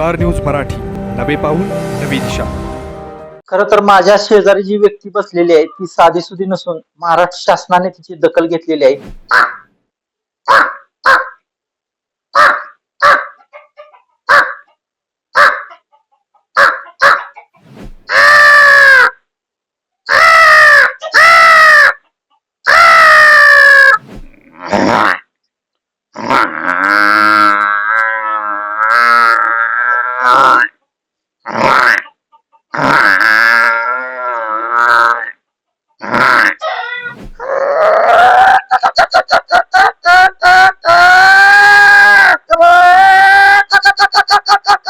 Star news Marathi. नवे पाऊल नवी दिशा. खर तर माझ्या शेजारी जी व्यक्ती बसलेली आहे ती साधी सुधी नसून महाराष्ट्र शासनाने तिची दखल घेतलेली आहे. ha ha ha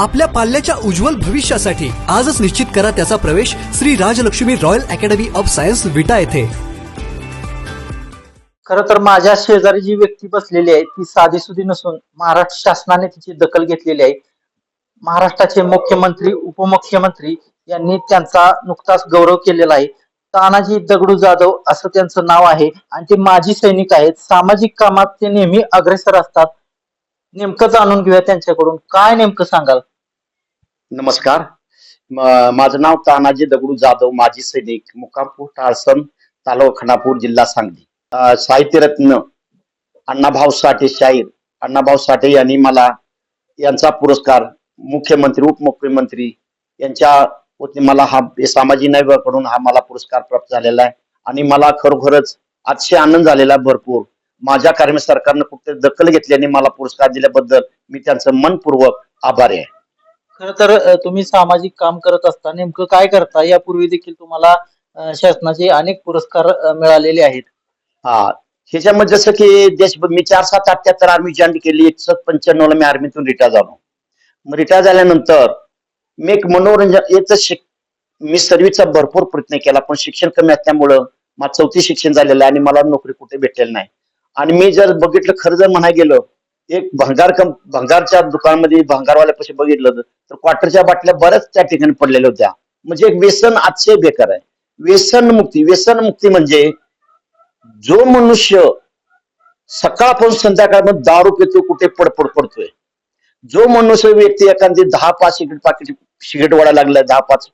आपल्या पाल्याच्या उज्ज्वल भविष्यासाठी आजच निश्चित करा त्याचा प्रवेश Shri Rajalakshmi royal academy of science Vita येथे. खर तर माझ्या शेजारी जी व्यक्ती बसलेली आहे ती साधी सुधी नसून महाराष्ट्र शासनाने तिची दखल घेतलेली आहे. महाराष्ट्राचे मुख्यमंत्री उपमुख्यमंत्री यांनी त्यांचा नुकताच गौरव केलेला आहे. तानाजी दगडू जाधव असं त्यांचं नाव आहे आणि ते माजी सैनिक आहेत. सामाजिक कामात ते नेहमी अग्रेसर असतात. नेमकं जाणून घेऊया त्यांच्याकडून. काय नेमकं सांगाल? नमस्कार. माझं नाव तानाजी दगडू जाधव माजी सैनिक मुकामपूर टाळसम तालुका खानापूर जिल्हा सांगली. साहित्यरत्न अण्णाभाऊ साठे शाहीर. अण्णाभाऊ साठे यांनी मला यांचा पुरस्कार मुख्यमंत्री उपमुख्यमंत्री यांच्या वतीने मला हा सामाजिक न्यायाकडून हा मला पुरस्कार प्राप्त झालेला आहे. आणि मला खरोखरच अतिशय आनंद झालेला आहे भरपूर. माझ्या कार्य सरकारनं कुठे दखल घेतली आणि मला पुरस्कार दिल्याबद्दल मी त्यांचं मनपूर्वक आभारी आहे. खर तर तुम्ही सामाजिक काम करत असता नेमकं काय करता? यापूर्वी देखील तुम्हाला शासनाचे अनेक पुरस्कार मिळालेले आहेत. हा. ह्याच्यामध्ये जसं की देश मी चार सात अठ्याहत्तर आर्मी जॉईन केली एकशे पंच्याण्णवला मी आर्मीतून रिटायर झालो. मग रिटायर झाल्यानंतर मी एक मनोरंजन याचं शिक मी सर्व्हिसचा भरपूर प्रयत्न केला पण शिक्षण कमी असल्यामुळं माझं चौथी शिक्षण झालेलं आहे आणि मला नोकरी कुठे भेटलेली नाही. आणि मी जर बघितलं खरं जर म्हणाय गेलं एक भंगार कं भंगारच्या दुकानामध्ये भंगारवाल्यापाशी बघितलं तर क्वार्टरच्या बाटल्या बऱ्याच त्या ठिकाणी पडलेल्या होत्या. म्हणजे एक व्यसन अतिशय बेकार आहे. व्यसन मुक्ती व्यसन मुक्ती म्हणजे जो मनुष्य सकाळपासून संध्याकाळपर्यंत दारू पितो कुठे पडपड पडतोय. जो मनुष्य व्यक्ती एखादी दहा पाच सिगरेट पाकिट सिगरेट वाढायला लागलाय दहा पाच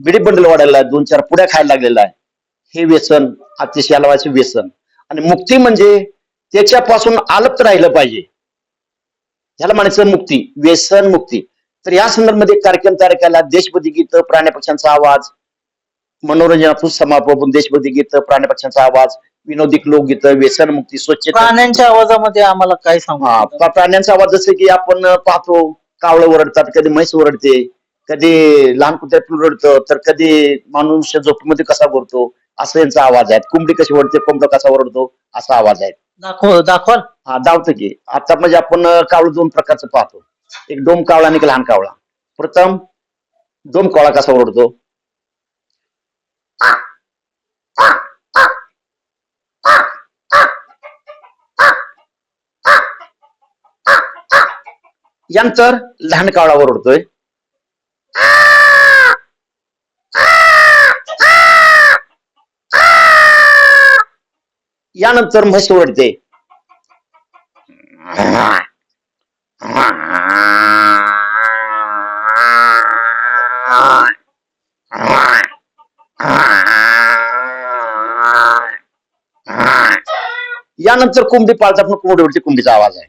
बिडी बंडल वाढायला दोन चार पुड्या खायला लागलेला आहे हे व्यसन अतिशय लावायचे व्यसन. आणि मुक्ती म्हणजे त्याच्यापासून आलप्त राहिलं पाहिजे. ह्याला म्हणायचं मुक्ती व्यसन मुक्ती. तर या संदर्भामध्ये एक कार्यक्रम तयार केला देशभक्ती गीत प्राणी पक्ष्यांचा आवाज. मनोरंजनातून समापन देशभक्ती गीत प्राणी पक्ष्यांचा आवाज विनोदी लोकगीत व्यसनमुक्ती स्वच्छता. प्राण्यांच्या आवाजामध्ये आम्हाला काय सांगू प्राण्यांचा आवाज जसं की आपण पाहतो कावळं ओरडतात कधी म्हैस ओरडते कधी लहान कुत्र्या ओरडतं तर कधी मनुष्य झोपीमध्ये कसा बोलतो असं यांचा आवाज आहे. कोंबडी कशी ओरडते कोंबडा कसा ओरडतो असा आवाज आहे. दाखव दाखवाल. हा धावतं की. आता म्हणजे आपण कावळ कावळं दोन प्रकारचं पाहतो. एक डोम कावळा आणि एक लहान कावळा. प्रथम डोम कावळा कसा ओरडतो? यानंतर लहान कावळा ओरडतोय. यानंतर म्हैस ओरडते. यानंतर कोंबडी पाळतात पण कोंबडीवरती कोंबडीचा आवाज आहे.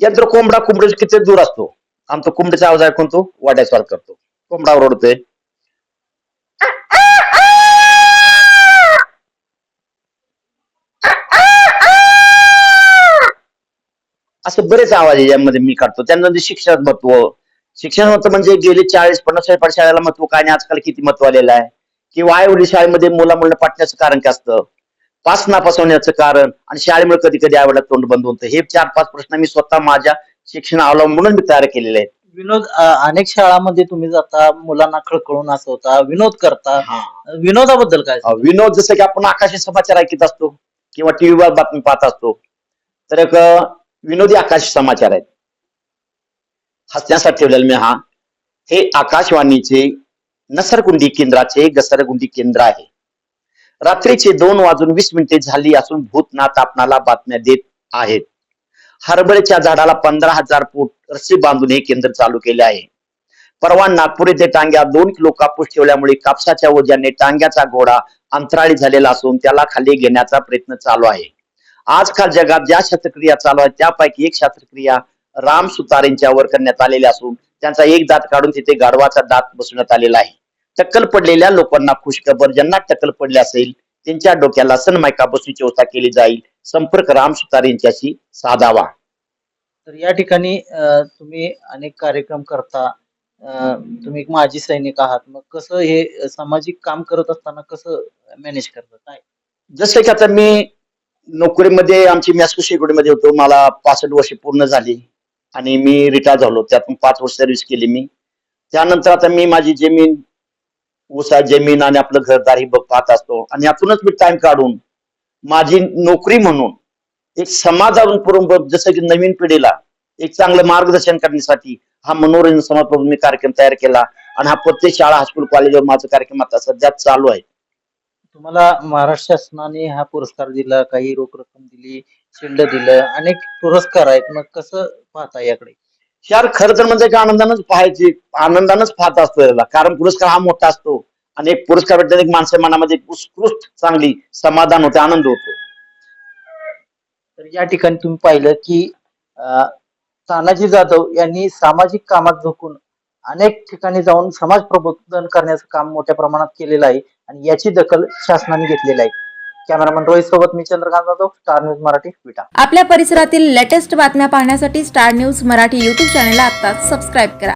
यंत्र कोंबडा कोंबडीच्या किती दूर असतो? आमचा कोंबडीचा आवाज ऐकून तो वाड्यास्वार करतो. कोंबडा ओरडतोय असे बरेच आवाज आहे यामध्ये मी काढतो. त्यांना शिक्षणात महत्त्व शिक्षण होतं म्हणजे गेले चाळीस पन्नास शाळेला महत्त्व काय आणि आजकाल किती महत्त्व आलेलं आहे? किंवा आई वडील शाळेमध्ये मुला मुलं पाठण्याचं कारण काय असतं? पास नापास होण्याचं कारण आणि शाळेमुळे कधी कधी आई तोंड बंद होतं हे चार पाच प्रश्न मी स्वतः माझ्या शिक्षण अवलंबून मी तयार केलेले आहेत. विनोद अनेक शाळांमध्ये तुम्ही जाता मुलांना खळखळून असं होता विनोद करता. विनोदाबद्दल काय विनोद जसं की आपण आकाशी समाचार ऐकत असतो किंवा टीव्हीवर बातमी पाहत असतो तर एक विनोदी आकाशी समाचार आहेत. हसण्यासाठी ठेवलेलं मी हा. हे आकाशवाणीचे नसरगुंडी केंद्राचे घसरगुंडी केंद्र आहे. रात्रीचे दोन वाजून वीस मिनिटे झाली असून भूतनाथ आपणाला बातम्या देत आहेत. हरभऱ्याच्या झाडाला पंधरा हजार फूट रस्सी बांधून हे केंद्र चालू केले आहे. परवा नागपूर येथे टांग्या दोन किलो कापूस ठेवल्यामुळे कापसाच्या ओझ्याने टांग्याचा घोडा अंतराळी झालेला असून त्याला खाली घेण्याचा प्रयत्न चालू आहे. आजकाल जगात ज्या शस्त्रक्रिया चालू आहेत त्यापैकी एक शस्त्रक्रिया राम सुतारेंच्या वर करण्यात आलेली असून त्यांचा एक दात काढून तिथे गाढवाचा दात बसवण्यात आलेला आहे. टक्कल पडलेल्या लोकांना खुशखबर ज्यांना टक्कल पडले असेल त्यांच्या डोक्याला सनमायका बसण्याची व्यवस्था केली जाईल. संपर्क राम सुतार यांच्याशी साधावा. तर या ठिकाणी तुम्ही अनेक कार्यक्रम करता तुम्ही एक माजी सैनिक आहात. मग कसं हे सामाजिक काम करत असताना कसं मॅनेज करता? काय? जसं की आता मी नोकरीमध्ये आमची मॅस्को शेकडीमध्ये होतो. मला पासष्ट वर्ष पूर्ण झाली आणि मी रिटायर झालो. त्यातून पाच वर्ष सर्व्हिस केली मी. त्यानंतर आता मी माझी जमीन ऊसा जमीन आणि आपलं घरदार ही बघ पाहत असतो. आणि यातूनच मी टाइम काढून माझी नोकरी म्हणून एक समाजातून पुरवून जसं की नवीन पिढीला एक चांगलं मार्गदर्शन करण्यासाठी हा मनोरंजन समाज मी कार्यक्रम तयार केला. आणि हा प्रत्येक शाळा हायस्कूल कॉलेजवर माझा कार्यक्रम आता सध्या चालू आहे. तुम्हाला महाराष्ट्र शासनाने हा पुरस्कार दिला काही रोख रक्कम दिली शिल्ड दिलं अनेक पुरस्कार आहेत. मग कसं पाहता याकडे? यार खर तर म्हणजे आनंदानच पाहायची आनंदानच पाहत असतो याला. कारण पुरस्कार हा मोठा असतो. आणि एक पुरस्कार भेटल्याने एक माणसा मनामध्ये उत्कृष्ट चांगली समाधान होते आनंद होतो. तर या ठिकाणी तुम्ही पाहिलं की अं, तानाजी जाधव यांनी सामाजिक कामात झोकून अनेक ठिकाणी जाऊन समाज प्रबोधन करण्याचं काम मोठ्या प्रमाणात केलेलं आहे. आणि याची दखल शासनाने घेतलेली आहे. कॅमेरामन रोहित सोबत मी चंद्रकांत जाधव स्टार न्यूज मराठी विटा. आपल्या परिसरातील लेटेस्ट बातम्या पाहण्यासाठी स्टार न्यूज मराठी यूट्यूब चॅनलला आता सबस्क्राईब करा.